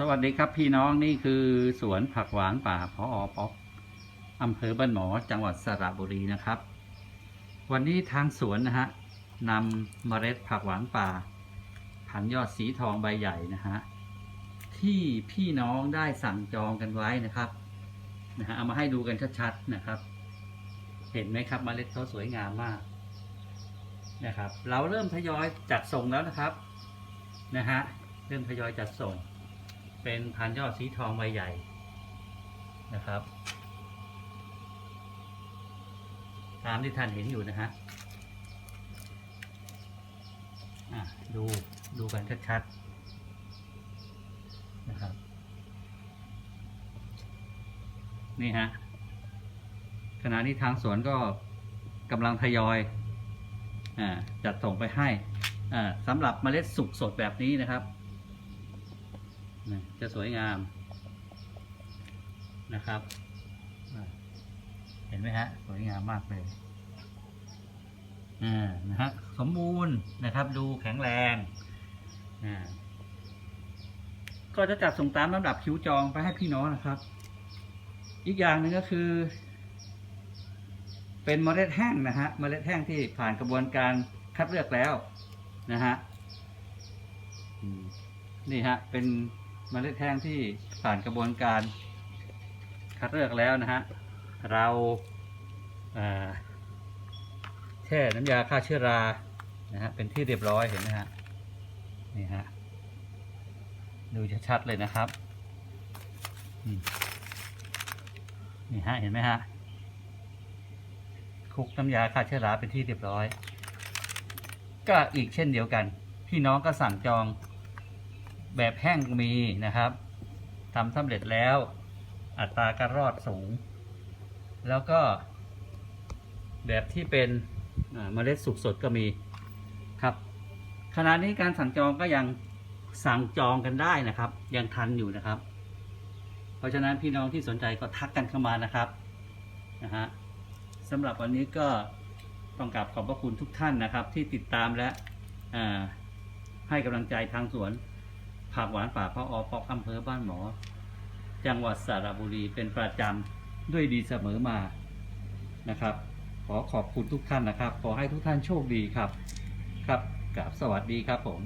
สวัสดีครับพี่น้องนี่คือสวนผักหวานป่าพออป๊อกอำเภอบ้านหมอจังหวัดสระบุรีนะครับ วันนี้ทางสวนนะฮะนำเมล็ดผักหวานป่าพันยอดสีทองใบใหญ่นะฮะที่พี่น้องได้สั่งจองกันไว้นะครับนะฮะเอามาให้ดูกันชัดๆนะครับ เห็นไหมครับเมล็ดเขาสวยงามมากนะครับ เราเริ่มทยอยจัดส่งแล้วนะครับนะฮะเริ่มทยอยจัดส่ง เป็นพันยอดสีทองใบใหญ่นะครับ ตามที่ท่านเห็นอยู่นะฮะดูดูกันชัดๆนะครับ นี่ฮะขณะนี้ทางสวนก็กำลังทยอยอจัดส่งไปให้สำหรับเมล็ดสุกสดแบบนี้นะครับ จะสวยงามนะครับ เห็นไหมฮะ สวยงามมากเลยอ่านะฮะสมบูรณ์นะครับ ดูแข็งแรงอ่าก็จะจัดส่งตามลำดับคิวจองไปให้พี่น้องนะครับ อีกอย่างหนึ่งก็คือ เป็นเมล็ดแห้งนะฮะเมล็ดแห้งที่ผ่านกระบวนการคัดเลือกแล้วนะฮะนี่ฮะ เป็น เมล็ดแห้งที่ผ่านกระบวนการคัดเลือกแล้วนะฮะ เราแช่น้ำยาฆ่าเชื้อรานะฮะเป็นที่เรียบร้อยเห็นไหมฮะนี่ฮะดูชัดๆเลยนะครับนี่ฮะเห็นไหมฮะคลุกน้ำยาฆ่าเชื้อราเป็นที่เรียบร้อย ก็อีกเช่นเดียวกัน พี่น้องก็สั่งจอง แบบแห้งมีนะครับทำสำเร็จแล้ว อัตราการรอดสูง แล้วก็ แบบที่เป็นเมล็ดสุกสดก็มีครับขณะนี้การสั่งจองก็ยังสั่งจองกันได้นะครับ ยังทันอยู่นะครับ เพราะฉะนั้นพี่น้องที่สนใจก็ทักกันเข้ามานะครับนะฮะสำหรับวันนี้ก็ต้องกราบขอบพระคุณทุกท่านนะครับ ที่ติดตามและให้กำลังใจทางสวน ผักหวานป่าพระออปอกอำเภอบ้านหมอ จังหวัดสระบุรีเป็นประจำด้วยดีเสมอมานะครับ ขอขอบคุณทุกท่านนะครับ ขอให้ทุกท่านโชคดีครับ ครับกับสวัสดีครับผม